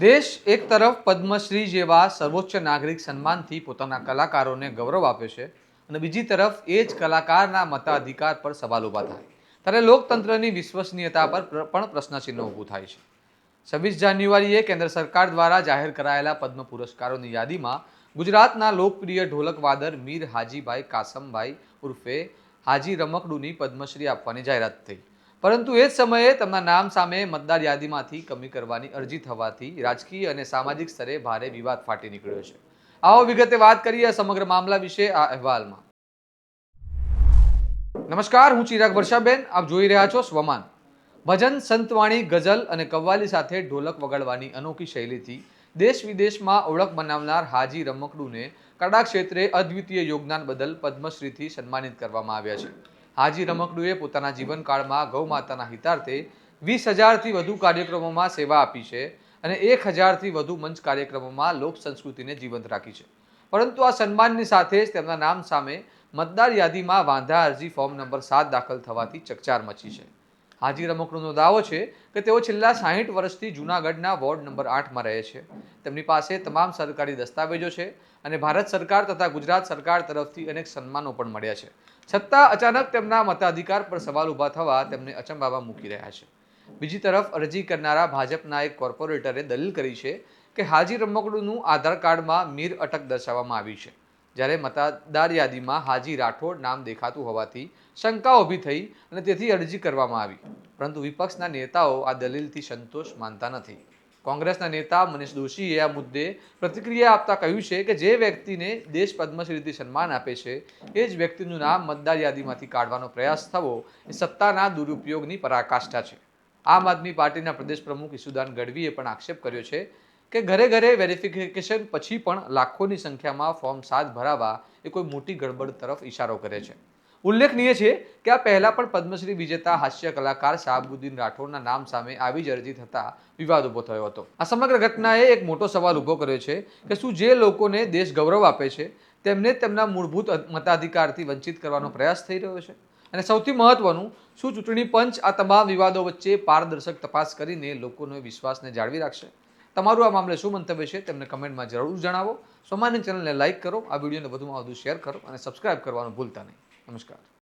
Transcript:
દેશ એક તરફ પદ્મશ્રી જેવા સર્વોચ્ચ નાગરિક સન્માનથી પોતાના કલાકારોને ગૌરવ આપે છે અને બીજી તરફ એ જ કલાકારના મતાધિકાર પર સવાલ ઊભા થાય. ત્યારે લોકતંત્રની વિશ્વસનીયતા પર પણ પ્રશ્નચિહ્ન ઊભું થાય છે. છવ્વીસ જાન્યુઆરીએ કેન્દ્ર સરકાર દ્વારા જાહેર કરાયેલા પદ્મ પુરસ્કારોની યાદીમાં ગુજરાતના લોકપ્રિય ઢોલકવાદર મીર હાજીભાઈ કાસમભાઈ ઉર્ફે હાજી રમકડુની પદ્મશ્રી આપવાની જાહેરાત થઈ. પરંતુ એ જ સમયે તેમના નામ સામે મતદાર યાદીમાંથી કમી કરવાની અરજી થવાથી રાજકીય અને સામાજિક સ્તરે ભારે વિવાદ ફાટી નીકળ્યો છે. આવો વિગતે વાત કરીએ સમગ્ર મામલા વિશે આ અહેવાલમાં. નમસ્કાર, હું ચિરાગ વર્ષાબેન. આપ જોઈ રહ્યા છો સ્વમાન. ભજન, સંતવાણી, ગઝલ અને કવ્વાલી સાથે ઢોલક વગાડવાની અનોખી શૈલીથી દેશ વિદેશમાં ઓળખ બનાવનાર હાજી રમકડુને કડા ક્ષેત્રે અદ્વિતીય યોગદાન બદલ પદ્મશ્રીથી સન્માનિત કરવામાં આવ્યા છે. હાજી રમકડુએ પોતાના જીવનકાળમાં ગૌ માતાના હિતાર્થે વીસ હજારથી વધુ કાર્યક્રમોમાં સેવા આપી છે અને એક હજારથી વધુ મંચ કાર્યક્રમોમાં લોક સંસ્કૃતિને જીવંત રાખી છે. પરંતુ આ સન્માનની સાથે જ તેમના નામ સામે મતદાર યાદીમાં વાંધા અરજી ફોર્મ નંબર સાત દાખલ થવાથી ચકચાર મચી છે. હાજી રમકડુંનો દાવો છે કે તેઓ છેલ્લા સાહીઠ વર્ષથી જૂનાગઢના વોર્ડ નંબર આઠમાં રહે છે. તેમની પાસે તમામ સરકારી દસ્તાવેજો છે અને ભારત સરકાર તથા ગુજરાત સરકાર તરફથી અનેક સન્માનો પણ મળ્યા છે. છતાં અચાનક તેમના મતાધિકાર પર સવાલ ઊભા થવા તેમને અચંબામાં મૂકી રહ્યા છે. બીજી તરફ અરજી કરનારા ભાજપના એક કોર્પોરેટરે દલીલ કરી છે કે હાજી રમકડુંનું આધાર કાર્ડમાં મીર અટક દર્શાવવામાં આવી છે. જ્યારે મતદાર યાદીમાં હાજી રાઠોડ નામ દેખાતું હોવાથી શંકા ઊભી થઈ અને તેથી અરજી કરવામાં આવી. પરંતુ વિપક્ષના નેતાઓ આ દલીલથી સંતોષ માનતા નથી. કોંગ્રેસના નેતા મનીષ દોશીએ આ મુદ્દે પ્રતિક્રિયા આપતા કહ્યું છે કે જે વ્યક્તિને દેશ પદ્મશ્રીથી સન્માન આપે છે, એ જ વ્યક્તિનું નામ મતદાર યાદીમાંથી કાઢવાનો પ્રયાસ થવો એ સત્તાના દુરુપયોગની પરાકાષ્ઠા છે. આમ આદમી પાર્ટીના પ્રદેશ પ્રમુખ ઈસુદાન ગઢવીએ પણ આક્ષેપ કર્યો છે કે ઘરે ઘરે વેરિફિકેશન પછી પણ લાખોની સંખ્યામાં ફોર્મ સાત ભરાવા એ કોઈ મોટી ગડબડ તરફ ઇશારો કરે છે. ઉલ્લેખનીય છે કે આ પહેલાં પણ પદ્મશ્રી વિજેતા હાસ્ય કલાકાર શાહબુદ્દીન રાઠોડના નામ સામે આવી જ અરજી થતા વિવાદ ઊભો થયો હતો. આ સમગ્ર ઘટનાએ એક મોટો સવાલ ઊભો કર્યો છે કે શું જે લોકોને દેશ ગૌરવ આપે છે, તેમને તેમના મૂળભૂત મતાધિકારથી વંચિત કરવાનો પ્રયાસ થઈ રહ્યો છે? અને સૌથી મહત્વનું, શું ચૂંટણી પંચ આ તમામ વિવાદો વચ્ચે પારદર્શક તપાસ કરીને લોકોનો વિશ્વાસને જાળવી રાખશે? તમારું આ મામલે શું મંતવ્ય છે તેમને કમેન્ટમાં જરૂર જણાવો. સોમાન્ય ચેનલને લાઇક કરો, આ વિડીયોને વધુમાં વધુ શેર કરો અને સબસ્ક્રાઇબ કરવાનું ભૂલતા નહીં. નમસ્કાર.